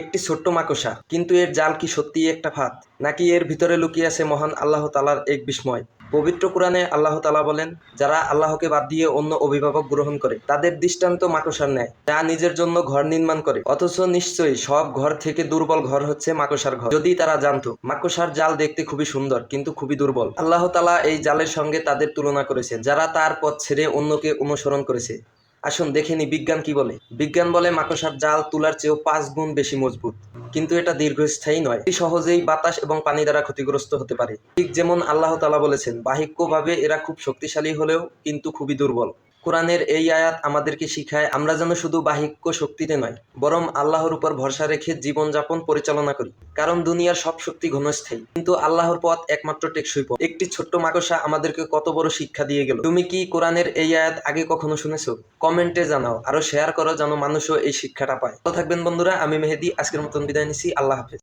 একটি ছোট্ট মাকসা কিন্তু এর জাল কি সত্যিই একটা ফাঁদ? নাকি এর ভিতরে লুকিয়ে আছে মহান আল্লাহ তালার এক বিস্ময়? পবিত্র কোরআনে আল্লাহ তালা বলেন, যারা আল্লাহকে বাদ দিয়ে অন্য অভিভাবক গ্রহণ করে, তাদের দৃষ্টান্ত মাকসার নেয় যা নিজের জন্য ঘর নির্মাণ করে। অথচ নিশ্চয়ই সব ঘর থেকে দুর্বল ঘর হচ্ছে মাকসার ঘর। যদি তারা জানতো, মাকড়সার জাল দেখতে খুবই সুন্দর, কিন্তু খুবই দুর্বল। আল্লাহ তালা এই জালের সঙ্গে তাদের তুলনা করেছেন, যারা তার পথ ছেড়ে অন্যকে অনুসরণ করেছে। আসুন দেখে নি বিজ্ঞান কি বলে। বিজ্ঞান বলে মাকড়সার জাল তুলার চেয়েও পাঁচ গুণ বেশি মজবুত। কিন্তু এটা দীর্ঘস্থায়ী নয়। এটি সহজেই বাতাস এবং পানি দ্বারা ক্ষতিগ্রস্ত হতে পারে। ঠিক যেমন আল্লাহ তালা বলেছেন, বাহিক্যভাবে এরা খুব শক্তিশালী হলেও কিন্তু খুবই দুর্বল। কোরআনের এই আয়াত আমাদেরকে শিখায়, আমরা যেন শুধু বাহিক্য শক্তিতে নয়, বরং আল্লাহর উপর ভরসা রেখে জীবনযাপন পরিচালনা করি। কারণ দুনিয়ার সব শক্তি ঘনস্থায়ী, কিন্তু আল্লাহর পথ একমাত্র টেকসই পথ। একটি ছোট্ট মাকসা আমাদেরকে কত বড় শিক্ষা দিয়ে গেল। তুমি কি কোরআনের এই আয়াত আগে কখনো শুনেছো? কমেন্টে জানাও আরও শেয়ার করো যেন মানুষও এই শিক্ষাটা পায়। ভালো থাকবেন বন্ধুরা, আমি মেহেদি, আজকের মতন বিদায় নিছি, আল্লাহ হাফেজ।